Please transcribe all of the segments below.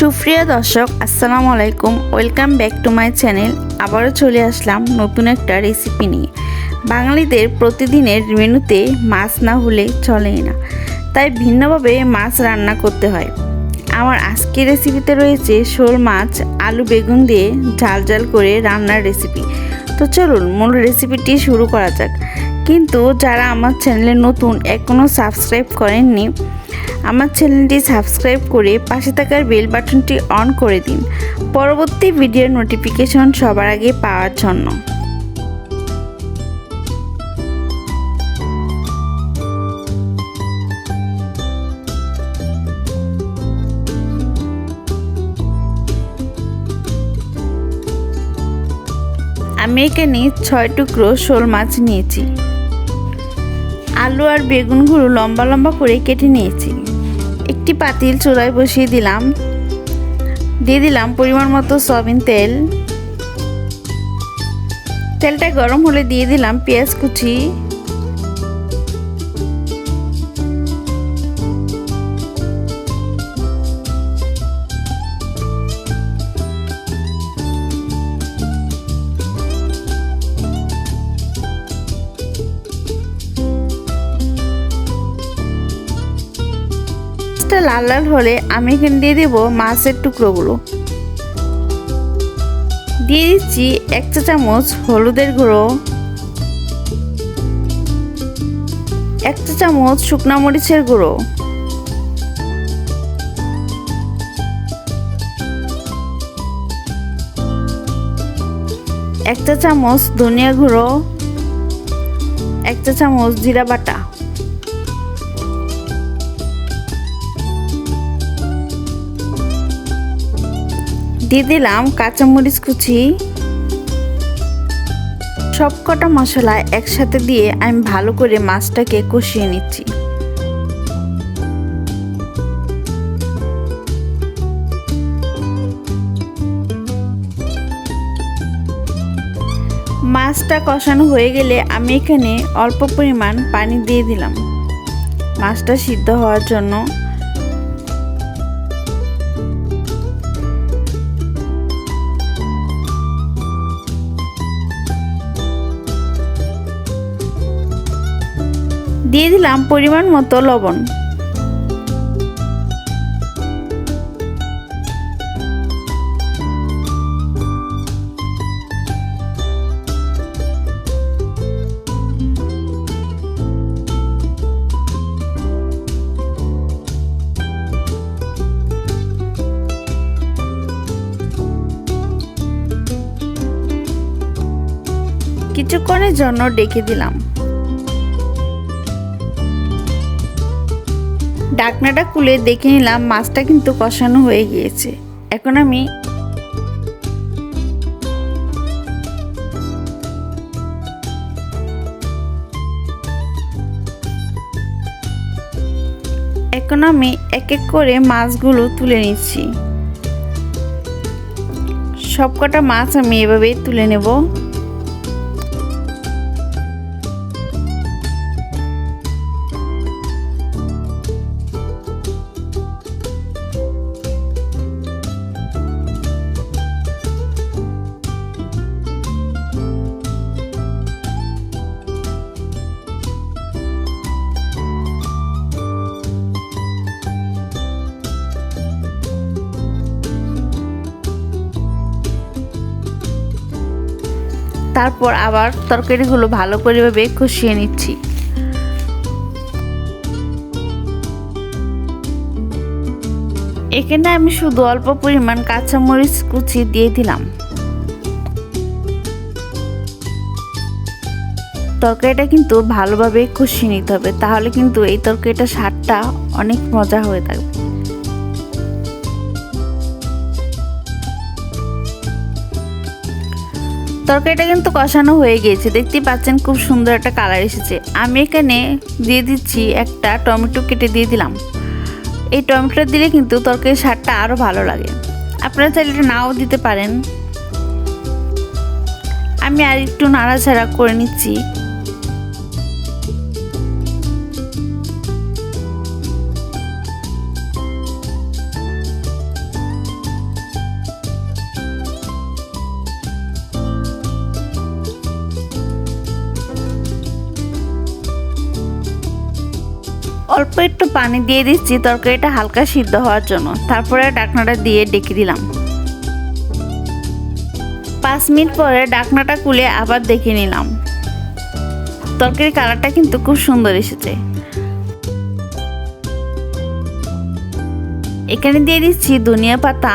সুপ্রিয় দর্শক, আসসালামু আলাইকুম। Welcome back to my channel আবারও চলে আসলাম নতুন একটা রেসিপি নিয়ে। বাঙালিদের প্রতিদিনের মেনুতে মাছ না হলে চলেই না। তাই ভিন্নভাবে মাছ রান্না করতে হয়। আমার আজকের রেসিপিতে রয়েছে শোল মাছ, আলু বেগুন দিয়ে ঝাল ঝাল করে রান্নার রেসিপি তো চলুন মূল রেসিপিটি শুরু করা যাক। কিন্তু যারা আমার চ্যানেলে নতুন এখনও সাবস্ক্রাইব করেননি আমার চ্যানেলটি সাবস্ক্রাইব করে পাশে থাকার বেল বাটনটি অন করে দিন। পরবর্তী ভিডিওর নোটিফিকেশন সবার আগে পাওয়ার জন্য। আমি এখানে ছয় টুকরো শোল মাছ নিয়েছি। আলু আর বেগুনগুলো লম্বা লম্বা করে কেটে নিয়েছি। একটি পাতিল চুলায় বসিয়ে দিলাম। দিয়ে দিলাম পরিমাণ মতো সয়াবিন তেল। তেলটা গরম হলে দিয়ে দিলাম পেঁয়াজ কুচি। লাল লাল হলে আমি এখানে দিয়ে দেবো মাছের টুকরোগুলো। দিয়ে দিচ্ছি এক চা চামচ হলুদের গুঁড়ো। এক চা চামচ শুকনা মরিচের গুঁড়ো। এক চা চামচ ধনিয়া গুঁড়ো। এক চা চামচ জিরা বাটা। দিয়ে দিলাম কাঁচামরিচ কুচি। সবকটা মশলা একসাথে দিয়ে আমি ভালো করে মাছটাকে কষিয়ে নিচ্ছি। মাছটা কষানো হয়ে গেলে আমি এখানে অল্প পরিমাণ পানি দিয়ে দিলাম। মাছটা সিদ্ধ হওয়ার জন্য দিয়ে দিলাম পরিমাণ মতো লবণ। কিছুক্ষণের জন্য ডেকে দিলাম। ডাকনাটা খুলে দেখে নিলাম মাছটা কিন্তু কষানো হয়ে গিয়েছে। এখন আমি এখন আমি এক এক করে মাছগুলো তুলে নিচ্ছি। সবকটা মাছ আমি এভাবেই তুলে নেব। তারপর আবার তরকারিগুলো ভালো করে ভাবে কষিয়ে নিচ্ছি। এখানে আমি শুধু অল্প পরিমাণ কাঁচামরিচ কুচি দিয়ে দিলাম। তরকারিটা কিন্তু ভালোভাবে কষিয়ে নিতে হবে, তাহলে কিন্তু এই তরকারিটা স্বাদটা অনেক মজা হয়ে থাকবে। তরকারিটা কিন্তু কষানো হয়ে গিয়েছে। দেখতেই পাচ্ছেন খুব সুন্দর একটা কালার এসেছে। আমি এখানে দিয়ে দিচ্ছি একটা টমেটো কেটে দিয়ে দিলাম। এই টমেটোটা দিলে কিন্তু তরকারির স্বাদটা আরও ভালো লাগে। আপনারা চাইলে এটা নাও দিতে পারেন। আমি আর একটু নাড়াচাড়া করে নিচ্ছি। অল্প একটু পানি দিয়ে দিচ্ছি তরকারিটা হালকা সিদ্ধ হওয়ার জন্য। তারপরে ডাকনাটা দিয়ে ডেকে দিলাম। পাঁচ মিনিট পরে ডাকনাটা কুলে আবার দেখে নিলাম। তরকারির কালারটা কিন্তু খুব সুন্দর এসেছে। এখানে দিয়ে দিচ্ছি ধনিয়া পাতা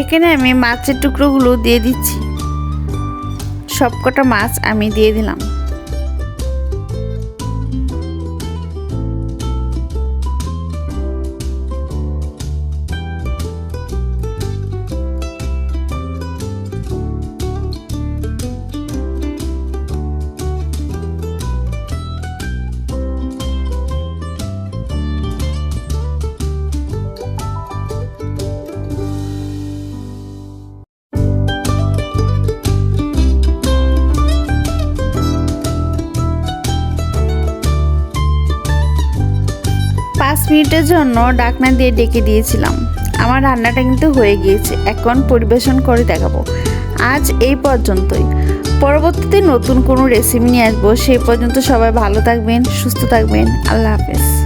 এখানে আমি মাছের টুকরোগুলো দিয়ে দিচ্ছি। সবকটা মাছ আমি দিয়ে দিলাম। মিনিটের জন্য ডাকনা দিয়ে ডেকে দিয়েছিলাম। আমার রান্নাটা কিন্তু হয়ে গিয়েছে, এখন পরিবেশন করে দেখাবো। আজ এই পর্যন্তই। পরবর্তীতে নতুন কোনো রেসিপি নিয়ে আসব, সেই পর্যন্ত সবাই ভালো থাকবেন, সুস্থ থাকবেন, আল্লাহ হাফেজ।